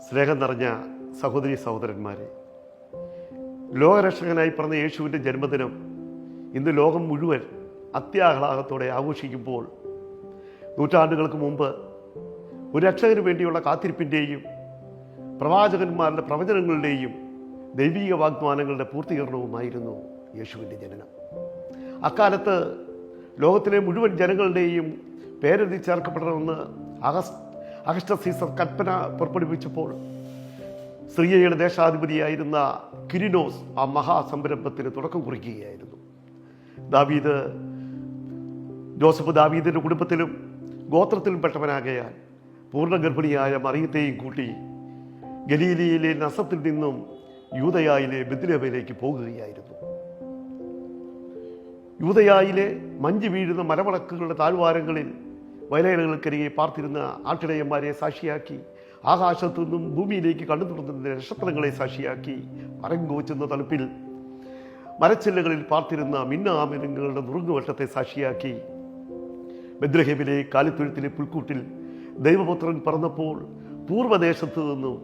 സ്നേഹം നിറഞ്ഞ സഹോദരി സഹോദരന്മാരെ ലോകരക്ഷകനായി പറഞ്ഞ യേശുവിന്റെ ജന്മദിനം ഇന്ന് ലോകം മുഴുവൻ അത്യാഹ്ലാദത്തോടെ ആഘോഷിക്കുമ്പോൾ നൂറ്റാണ്ടുകൾക്ക് മുമ്പ് ഒരു രക്ഷകന് വേണ്ടിയുള്ള കാത്തിരിപ്പിന്റെയും പ്രവാചകന്മാരുടെ പ്രവചനങ്ങളുടെയും ദൈവീക വാഗ്ദാനങ്ങളുടെ പൂർത്തീകരണവുമായിരുന്നു യേശുവിന്റെ ജനനം. അക്കാലത്ത് ലോകത്തിലെ മുഴുവൻ ജനങ്ങളുടെയും പേരെഴുതി ചേർക്കപ്പെടണമെന്ന് അഗസ് അഗസ്റ്റ സീസർ കൽപ്പന പുറപ്പെടുവിച്ചപ്പോൾ സിറിയയുടെ ദേശാധിപതിയായിരുന്ന കിരിനോസ് ആ മഹാസംരംഭത്തിന് തുടക്കം കുറിക്കുകയായിരുന്നു. ദാവീദ് ജോസഫ് ദാവീദിന്റെ കുടുംബത്തിലും ഗോത്രത്തിലും പെട്ടവനാകയാൽ പൂർണ ഗർഭിണിയായ മറിയത്തെയും കൂട്ടി ഗലീലിയിലെ നസത്തിൽ നിന്നും യൂതയായിലെ ബിദ്രവയിലേക്ക് പോകുകയായിരുന്നു. യൂതയായിലെ മഞ്ഞ് വീഴുന്ന മലവളക്കുകളുടെ താഴ്വാരങ്ങളിൽ വയലേലകൾക്കരികെ പാർത്തിരുന്ന ആട്ടിടയന്മാരെ സാക്ഷിയാക്കി. ആകാശത്തു നിന്നും ഭൂമിയിലേക്ക് കണ്ടു തുറന്നിരുന്ന നക്ഷത്രങ്ങളെ സാക്ഷിയാക്കി മരങ്കോച്ചുന്ന തണുപ്പിൽ മരച്ചില്ലകളിൽ പാർത്തിരുന്ന മിന്നാമിനങ്ങളുടെ നുറുങ്ങുവട്ടത്തെ സാക്ഷിയാക്കി. ബദ്രഹേമിലെ കാലിത്തൊഴുത്തിലെ പുൽക്കൂട്ടിൽ ദൈവപുത്രൻ പറന്നപ്പോൾ പൂർവദേശത്തു നിന്നും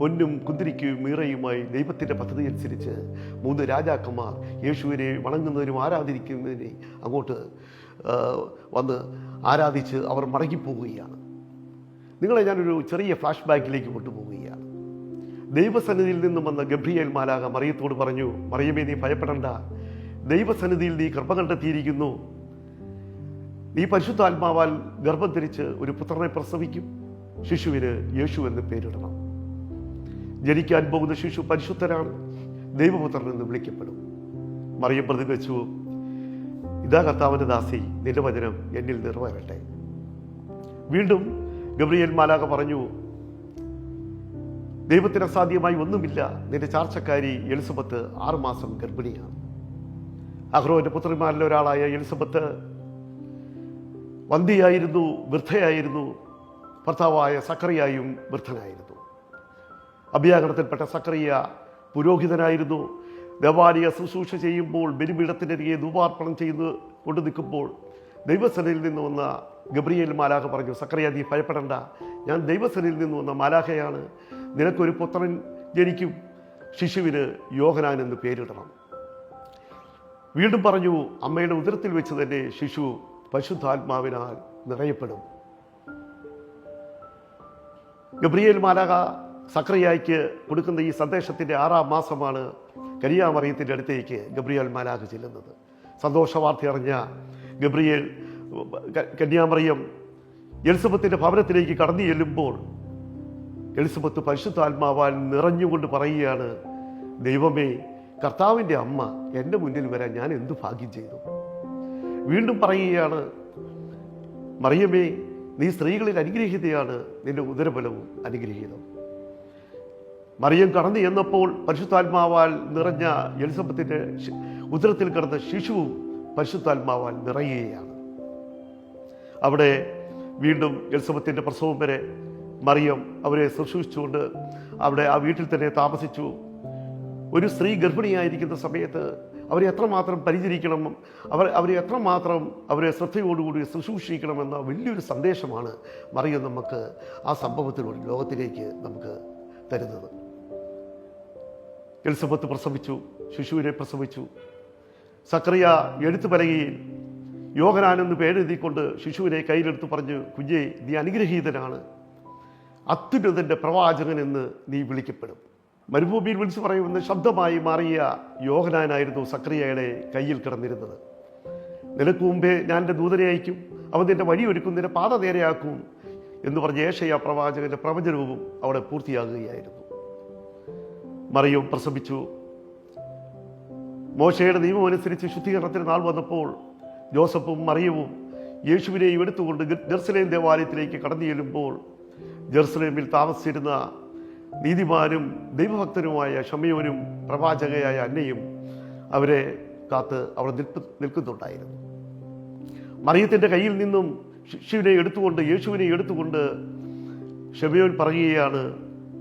പൊന്നും കുന്തിരിക്കും മീറയുമായി ദൈവത്തിന്റെ പദ്ധതി അനുസരിച്ച് മൂന്ന് രാജാക്കന്മാർ യേശുവിനെ വണങ്ങുന്നതിനും ആരാധിക്കുന്നതിനെ അങ്ങോട്ട് വന്ന് ആരാധിച്ച് അവർ മടങ്ങിപ്പോവുകയാണ്. നിങ്ങളെ ഞാനൊരു ചെറിയ ഫ്ലാഷ് ബാക്കിലേക്ക് കൊണ്ടുപോവുകയാണ്. ദൈവസന്നിധിയിൽ നിന്നും വന്ന ഗബ്രിയേൽ മാലാക മറിയത്തോട് പറഞ്ഞു മറിയമേ നീ ഭയപ്പെടണ്ട. ദൈവസന്നിധിയിൽ നീ കൃപ കണ്ടെത്തിയിരിക്കുന്നു. നീ പരിശുദ്ധാത്മാവാൽ ഗർഭം ധരിച്ച് ഒരു പുത്രനെ പ്രസവിക്കും. ശിശുവിന് യേശു എന്ന് പേരിടണം. ജനിക്കാൻ പോകുന്ന ശിശു പരിശുദ്ധനാണ്. ദൈവപുത്രൻ എന്ന് വിളിക്കപ്പെടും. മറിയം പ്രതിവച്ചു ഇതാ കർത്താവിന്റെ ദാസി നിന്റെ വചനം എന്നിൽ നിറവേറട്ടെ. വീണ്ടും ഗബ്രിയേൽ മാലാക പറഞ്ഞു ദൈവത്തിന് അസാധ്യമായി ഒന്നുമില്ല. നിന്റെ ചാർച്ചക്കാരി എലിസബത്ത് ആറുമാസം ഗർഭിണിയാണ്. അഹ്റോന്റെ പുത്രിമാരിൽ ഒരാളായ എലിസബത്ത് വന്ധിയായിരുന്നു വൃദ്ധയായിരുന്നു ഭർത്താവായ സക്കറിയായും വൃദ്ധനായിരുന്നു. അഭിയാകരണത്തിൽപ്പെട്ട സക്കറിയ പുരോഹിതനായിരുന്നു. ദേവാലയ ശുശ്രൂഷ ചെയ്യുമ്പോൾ ബലിപീഠത്തിനരികെ ധൂപാർപ്പണം ചെയ്ത് കൊണ്ടു നിൽക്കുമ്പോൾ ദൈവസനയിൽ നിന്ന് വന്ന ഗബ്രിയേൽ മാലാഹ പറഞ്ഞു സക്രിയ നീ ഭയപ്പെടണ്ട. ഞാൻ ദൈവസനയിൽ നിന്ന് വന്ന മാലാഹയാണ് നിനക്കൊരു പുത്രൻ ജനിക്കും. ശിശുവിന് യോഹനാൻ എന്ന് പേരിടണം. വീണ്ടും പറഞ്ഞു അമ്മയുടെ ഉദരത്തിൽ വെച്ച് തന്നെ ശിശു പശുദ്ധാത്മാവിനാൽ നിറയപ്പെടും. ഗബ്രിയേൽ മാലാഹ സക്രിയായിക്ക് കൊടുക്കുന്ന ഈ സന്ദേശത്തിന്റെ ആറാം മാസമാണ് കരിയാമറിയത്തിന്റെ അടുത്തേക്ക് ഗബ്രിയേൽ മാലാഖ് ചെല്ലുന്നത്. സന്തോഷവാർത്ത അറിഞ്ഞ ഗബ്രിയേൽ കന്യാമറിയം എലിസബത്തിന്റെ ഭവനത്തിലേക്ക് കടന്നു ചെല്ലുമ്പോൾ എലിസബത്ത് പരിശുദ്ധാത്മാവാൽ നിറഞ്ഞുകൊണ്ട് പറയുകയാണ് ദൈവമേ കർത്താവിന്റെ അമ്മ എന്റെ മുന്നിൽ വരാൻ ഞാൻ എന്തു ഭാഗ്യം ചെയ്തു? വീണ്ടും പറയുകയാണ് മറിയമേ നീ സ്ത്രീകളിൽ അനുഗ്രഹീതയാണ് നിന്റെ ഉദരബലവും അനുഗ്രഹീതം മറിയം കടന്നു ചെന്നപ്പോൾ പരിശുദ്ധാത്മാവാൽ നിറഞ്ഞ എലിസബത്തിന്റെ ഉദരത്തിൽ കിടന്ന ശിശുവും പരിശുദ്ധാത്മാവാൽ നിറയുകയാണ്. അവിടെ വീണ്ടും എലിസബത്തിന്റെ പ്രസവം വരെ മറിയം അവരെ ശുശ്രൂഷിച്ചുകൊണ്ട് അവിടെ ആ വീട്ടിൽ തന്നെ താമസിച്ചു. ഒരു സ്ത്രീ ഗർഭിണിയായിരിക്കുന്ന സമയത്ത് അവരെ എത്രമാത്രം പരിചരിക്കണം അവർ അവരെ എത്രമാത്രം അവരെ ശ്രദ്ധയോടുകൂടി ശുശ്രൂഷിക്കണമെന്ന വലിയൊരു സന്ദേശമാണ് മറിയം നമുക്ക് ആ സംഭവത്തിലൂടെ ലോകത്തിലേക്ക് നമുക്ക് തരുന്നത്. എലിസബത്ത് പ്രസവിച്ചു ശിശുവിനെ പ്രസവിച്ചു. സക്രിയ എഴുത്തു പലകയിൽ യോഗനാൻ എന്ന് പേരെഴുതിക്കൊണ്ട് ശിശുവിനെ കയ്യിലെടുത്ത് പറഞ്ഞു കുഞ്ഞെ നീ അനുഗ്രഹീതനാണ്. അത്യുന്നതന്റെ പ്രവാചകൻ എന്ന് നീ വിളിക്കപ്പെടും. മരുഭൂമിയിൽ വിളിച്ചു പറയുമെന്ന് ശബ്ദമായി മാറിയ യോഹനാനായിരുന്നു സക്രിയയുടെ കയ്യിൽ കിടന്നിരുന്നത്. നിനക്ക് മുമ്പേ ഞാൻ എന്റെ ദൂതനെ അയക്കും അവൻ നിന്റെ വഴിയൊരുക്കും നിന്റെ പാത നേരെയാക്കും എന്ന് പറഞ്ഞ ഏഷയ പ്രവാചകന്റെ പ്രവചനവും അവിടെ പൂർത്തിയാകുകയായിരുന്നു. മറിയും പ്രസവിച്ചു മോശയുടെ നിയമം അനുസരിച്ച് ശുദ്ധീകരണത്തിന് നാൾ വന്നപ്പോൾ ജോസഫും മറിയവും യേശുവിനെയും എടുത്തുകൊണ്ട് ജെറുസലേം ദേവാലയത്തിലേക്ക് കടന്നു ചെല്ലുമ്പോൾ ജെറുസലേമിൽ താമസിച്ചിരുന്ന നീതിമാനും ദൈവഭക്തനുമായ ഷമയോനും പ്രവാചകയായ അന്നയും അവരെ കാത്ത് അവിടെ നിൽപ്പ് നിൽക്കുന്നുണ്ടായിരുന്നു. മറിയത്തിന്റെ കയ്യിൽ നിന്നും ശിശുവിനെ എടുത്തുകൊണ്ട് യേശുവിനെ എടുത്തുകൊണ്ട് ഷമയോൻ പറയുകയാണ്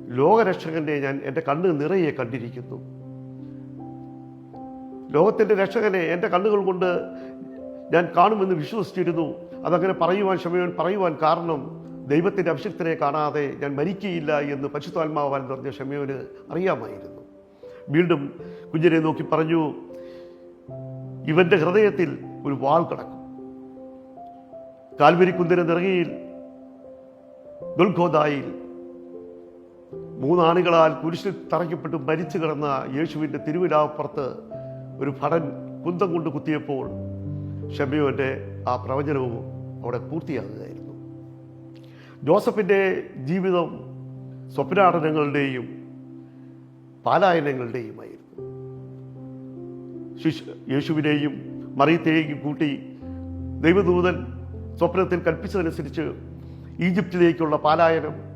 ലോകരക്ഷകനെ ഞാൻ എന്റെ കണ്ണ് നിറയെ കണ്ടിരിക്കുന്നു. ലോകത്തിന്റെ രക്ഷകനെ എന്റെ കണ്ണുകൾ കൊണ്ട് ഞാൻ കാണുമെന്ന് വിശ്വസിച്ചിരുന്നു. അതങ്ങനെ പറയുവാൻ ക്ഷമയോൻ പറയുവാൻ കാരണം ദൈവത്തിന്റെ അഭിഷിക്തനെ കാണാതെ ഞാൻ മരിക്കുകയില്ല എന്ന് പരിശുദ്ധാത്മാവാൻ പറഞ്ഞ ക്ഷമയോന് അറിയാമായിരുന്നു. വീണ്ടും കുഞ്ഞിനെ നോക്കി പറഞ്ഞു ഇവന്റെ ഹൃദയത്തിൽ ഒരു വാൾ കിടക്കും. കാൽവരിക്കുന്തിര നിറകയിൽ ഗുൽഖോദായിൽ മൂന്നാണികളാൽ കുരിശിൽ തറയ്ക്കപ്പെട്ട് മരിച്ചു കിടന്ന യേശുവിന്റെ തിരുവിലാപ്പുറത്ത് ഒരു ഭടൻ കുന്തം കൊണ്ട് കുത്തിയപ്പോൾ ഷെബിയോന്റെ ആ പ്രവചനവും അവിടെ പൂർത്തിയാകുകയായിരുന്നു. ജോസഫിന്റെ ജീവിതം സ്വപ്നാടനങ്ങളുടെയും പാലായനങ്ങളുടെയുമായിരുന്നു. ശിശു യേശുവിനെയും മറിയത്തെയും കൂട്ടി ദൈവദൂതൻ സ്വപ്നത്തിൽ കൽപ്പിച്ചതനുസരിച്ച് ഈജിപ്തിലേക്കുള്ള പാലായനം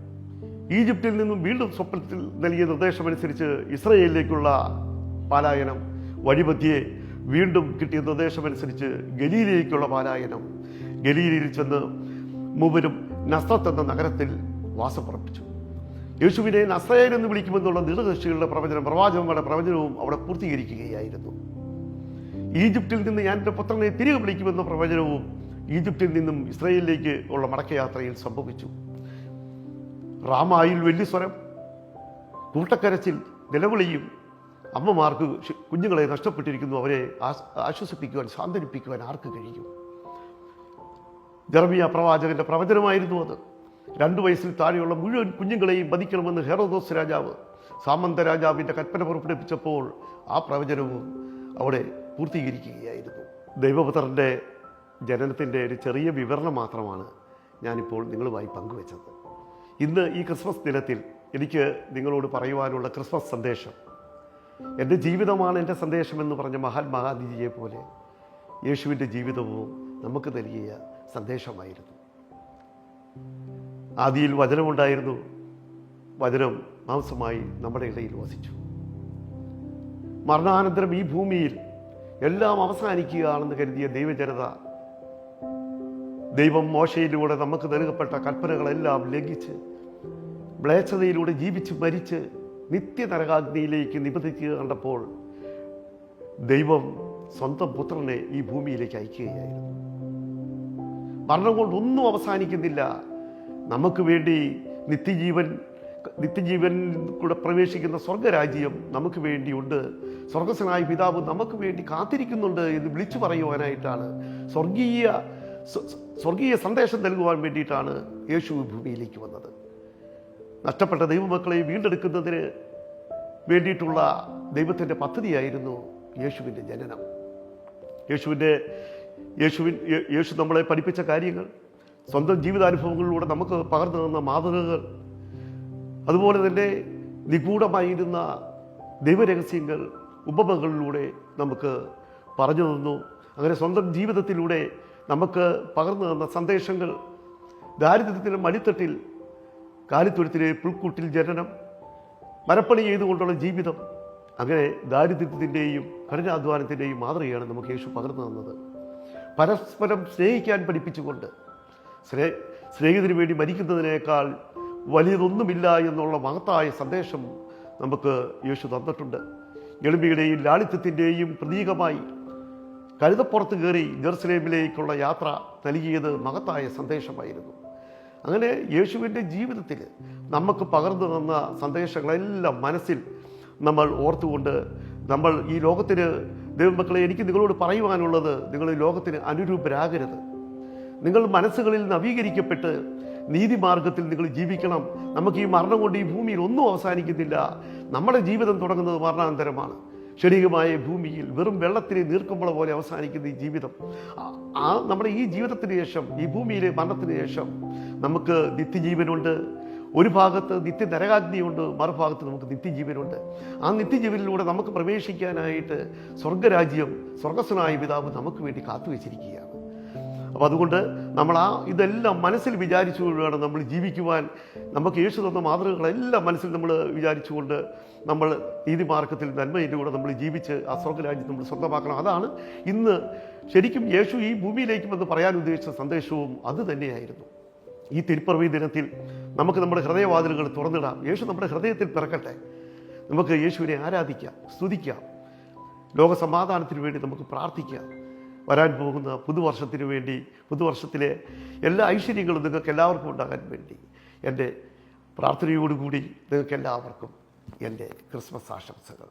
ഈജിപ്തിൽ നിന്നും വീണ്ടും സ്വപ്നത്തിൽ നൽകിയ നിർദ്ദേശമനുസരിച്ച് ഇസ്രയേലിലേക്കുള്ള പാലായനം വഴിമധ്യേ വീണ്ടും കിട്ടിയ നിർദ്ദേശമനുസരിച്ച് ഗലീലയിലേക്കുള്ള പാലായനം. ഗലീലയിൽ ചെന്ന് മൂവരും നസ്രത്ത് എന്ന നഗരത്തിൽ വാസം പുറപ്പിച്ചു യേശുവിനെ നസ്രയൻ എന്ന് വിളിക്കുമെന്നുള്ള ദീർഘദർശികളുടെ പ്രവചനം പ്രവാചകന്മാരുടെ പ്രവചനവും അവിടെ പൂർത്തീകരിക്കുകയായിരുന്നു. ഈജിപ്തിൽ നിന്ന് ഞാൻ എന്റെ പുത്രനെ തിരികെ വിളിക്കുമെന്ന പ്രവചനവും ഈജിപ്തിൽ നിന്നും ഇസ്രയേലിലേക്ക് ഉള്ള മടക്കയാത്രയിൽ സംഭവിച്ചു. റാമായിൽ വലിയ സ്വരം. കൂട്ടക്കരച്ചിൽ നിലവിളിയും അമ്മമാർക്ക് കുഞ്ഞുങ്ങളെ നഷ്ടപ്പെട്ടിരിക്കുന്നു. അവരെ ആശ്വസിപ്പിക്കുവാൻ സാന്ത്വനിപ്പിക്കുവാൻ ആർക്ക് കഴിയും? ജർമിയ പ്രവാചകന്റെ പ്രവചനമായിരുന്നു അത്. രണ്ടു വയസ്സിൽ താഴെയുള്ള മുഴുവൻ കുഞ്ഞുങ്ങളെയും വധിക്കണമെന്ന് ഹെറോദോസ് രാജാവ് സാമന്ത രാജാവിന്റെ കൽപ്പന പുറപ്പെടുവിച്ചപ്പോൾ ആ പ്രവചനവും അവിടെ പൂർത്തീകരിക്കുകയായിരുന്നു. ദൈവപുത്രന്റെ ജനനത്തിന്റെ ഒരു ചെറിയ വിവരണം മാത്രമാണ് ഞാനിപ്പോൾ നിങ്ങളുമായി പങ്കുവച്ചത്. ഇന്ന് ഈ ക്രിസ്മസ് ദിനത്തിൽ എനിക്ക് നിങ്ങളോട് പറയുവാനുള്ള ക്രിസ്മസ് സന്ദേശം. എന്റെ ജീവിതമാണ് എന്റെ സന്ദേശം എന്ന് പറഞ്ഞ മഹാത്മാഗാന്ധിജിയെ പോലെ യേശുവിന്റെ ജീവിതവും നമുക്ക് നൽകിയ സന്ദേശമായിരുന്നു. ആദിയിൽ വചനമുണ്ടായിരുന്നു. വചനം മാംസമായി നമ്മുടെ ഇടയിൽ വസിച്ചു. മരണാനന്തരം ഈ ഭൂമിയിൽ എല്ലാം അവസാനിക്കുകയാണെന്ന് കരുതിയ ദൈവജനത ദൈവം മോശയിലൂടെ നമുക്ക് നൽകപ്പെട്ട കൽപ്പനകളെല്ലാം ലംഘിച്ച് മ്ലേച്ഛതയിലൂടെ ജീവിച്ച് മരിച്ച് നിത്യനരകാഗ്നിയിലേക്ക് നിബന്ധിക്കുക കണ്ടപ്പോൾ ദൈവം സ്വന്തം പുത്രനെ ഈ ഭൂമിയിലേക്ക് അയക്കുകയായിരുന്നു. മരണം കൊണ്ടൊന്നും അവസാനിക്കുന്നില്ല. നമുക്ക് വേണ്ടി നിത്യജീവൻ നിത്യജീവൻ കൂടെ പ്രവേശിക്കുന്ന സ്വർഗരാജ്യം നമുക്ക് വേണ്ടിയുണ്ട്. സ്വർഗസ്വനായ പിതാവ് നമുക്ക് വേണ്ടി കാത്തിരിക്കുന്നുണ്ട് എന്ന് വിളിച്ചു പറയുവാനായിട്ടാണ് സ്വർഗീയ സ്വ- സ്വർഗീയ സന്ദേശം നൽകുവാൻ വേണ്ടിയിട്ടാണ് യേശു ഭൂമിയിലേക്ക് വന്നത്. നഷ്ടപ്പെട്ട ദൈവമക്കളെ വീണ്ടെടുക്കുന്നതിന് വേണ്ടിയിട്ടുള്ള ദൈവത്തിന്റെ പദ്ധതിയായിരുന്നു യേശുവിന്റെ ജനനം. യേശുവിന്റെ യേശുവിൻ യേശു നമ്മളെ പഠിപ്പിച്ച കാര്യങ്ങൾ സ്വന്തം ജീവിതാനുഭവങ്ങളിലൂടെ നമുക്ക് പകർന്നു തന്ന മാതൃകകൾ അതുപോലെ തന്നെ നിഗൂഢമായിരുന്ന ദൈവരഹസ്യങ്ങൾ ഉപമകളിലൂടെ നമുക്ക് പറഞ്ഞു തന്നു. അങ്ങനെ സ്വന്തം ജീവിതത്തിലൂടെ നമുക്ക് പകർന്നു തന്ന സന്ദേശങ്ങൾ. ദാരിദ്ര്യത്തിന്റെ മടിത്തട്ടിൽ കാലിത്തൊഴുത്തിലെ പുൽക്കൂട്ടിൽ ജനനം മരപ്പണി ചെയ്തുകൊണ്ടുള്ള ജീവിതം. അങ്ങനെ ദാരിദ്ര്യത്തിന്റെയും കഠിനാധ്വാനത്തിന്റെയും മാതൃകയാണ് നമുക്ക് യേശു പകർന്നു തന്നത്. പരസ്പരം സ്നേഹിക്കാൻ പഠിപ്പിച്ചുകൊണ്ട് സ്നേ സ്നേഹിതന് വേണ്ടി മരിക്കുന്നതിനേക്കാൾ വലിയതൊന്നുമില്ല എന്നുള്ള മഹത്തായ സന്ദേശം നമുക്ക് യേശു തന്നിട്ടുണ്ട്. എളിമയുടെയും ലാളിത്യത്തിന്റെയും പ്രതീകമായി കഴുതപ്പുറത്ത് കയറി ജെറുസലേമിലേക്കുള്ള യാത്ര നൽകിയത് മഹത്തായ സന്ദേശമായിരുന്നു. അങ്ങനെ യേശുവിന്റെ ജീവിതത്തിൽ നമുക്ക് പകർന്നു തന്ന സന്ദേശങ്ങളെല്ലാം മനസ്സിൽ നമ്മൾ ഓർത്തുകൊണ്ട് നമ്മൾ ഈ ലോകത്തിന് ദൈവമക്കളെ എനിക്ക് നിങ്ങളോട് പറയുവാനുള്ളത് നിങ്ങൾ ഈ ലോകത്തിന് അനുരൂപരാകരുത്. നിങ്ങൾ മനസ്സുകളിൽ നവീകരിക്കപ്പെട്ട് നീതിമാർഗത്തിൽ നിങ്ങൾ ജീവിക്കണം. നമുക്ക് ഈ മരണം കൊണ്ട് ഈ ഭൂമിയിൽ ഒന്നും അവസാനിക്കുന്നില്ല. നമ്മുടെ ജീവിതം തുടങ്ങുന്നത് മരണാന്തരമാണ് ക്ഷണികമായ ഭൂമിയിൽ വെറും വെള്ളത്തിലെ നീർക്കുമ്പോൾ പോലെ അവസാനിക്കുന്ന ഈ ജീവിതം. ആ- നമ്മുടെ ഈ ജീവിതത്തിന് ശേഷം ഈ ഭൂമിയിലെ മരണത്തിന് ശേഷം നമുക്ക് നിത്യജീവനുണ്ട്. ഒരു ഭാഗത്ത് നിത്യ നരകാഗ്നിയുണ്ട് മറുഭാഗത്ത് നമുക്ക് നിത്യജീവനുണ്ട്. ആ നിത്യജീവനിലൂടെ നമുക്ക് പ്രവേശിക്കാനായിട്ട് സ്വർഗരാജ്യം സ്വർഗസ്വനായ പിതാവ് നമുക്ക് വേണ്ടി കാത്തുവെച്ചിരിക്കുകയാണ്. അപ്പോൾ അതുകൊണ്ട് നമ്മൾ ആ ഇതെല്ലാം മനസ്സിൽ വിചാരിച്ചുകൊണ്ട് വേണം നമ്മൾ ജീവിക്കുവാൻ നമുക്ക് യേശു തന്ന മാതൃകകളെല്ലാം മനസ്സിൽ നമ്മൾ വിചാരിച്ചുകൊണ്ട് നമ്മൾ നീതി മാർഗത്തിൽ നന്മയിന്റെ കൂടെ നമ്മൾ ജീവിച്ച് ആ സ്വർഗരാജ്യം നമ്മൾ സ്വന്തമാക്കണം. അതാണ് ഇന്ന് ശരിക്കും യേശു ഈ ഭൂമിയിലേക്ക് വന്ന് പറയാൻ ഉദ്ദേശിച്ച സന്ദേശവും അത് തന്നെയായിരുന്നു. ഈ തിരുപ്പറവി ദിനത്തിൽ നമുക്ക് നമ്മുടെ ഹൃദയവാതിലുകൾ തുറന്നിടാം. യേശു നമ്മുടെ ഹൃദയത്തിൽ പിറക്കട്ടെ. നമുക്ക് യേശുവിനെ ആരാധിക്കാം സ്തുതിക്കാം. ലോക സമാധാനത്തിന് വേണ്ടി നമുക്ക് പ്രാർത്ഥിക്കാം. വരാൻ പോകുന്ന പുതുവർഷത്തിന് വേണ്ടി പുതുവർഷത്തിലെ എല്ലാ ഐശ്വര്യങ്ങളും നിങ്ങൾക്ക് എല്ലാവർക്കും ഉണ്ടാകാൻ വേണ്ടി എന്റെ പ്രാർത്ഥനയോടുകൂടി നിങ്ങൾക്ക് എല്ലാവർക്കും എന്റെ ക്രിസ്മസ് ആശംസകൾ.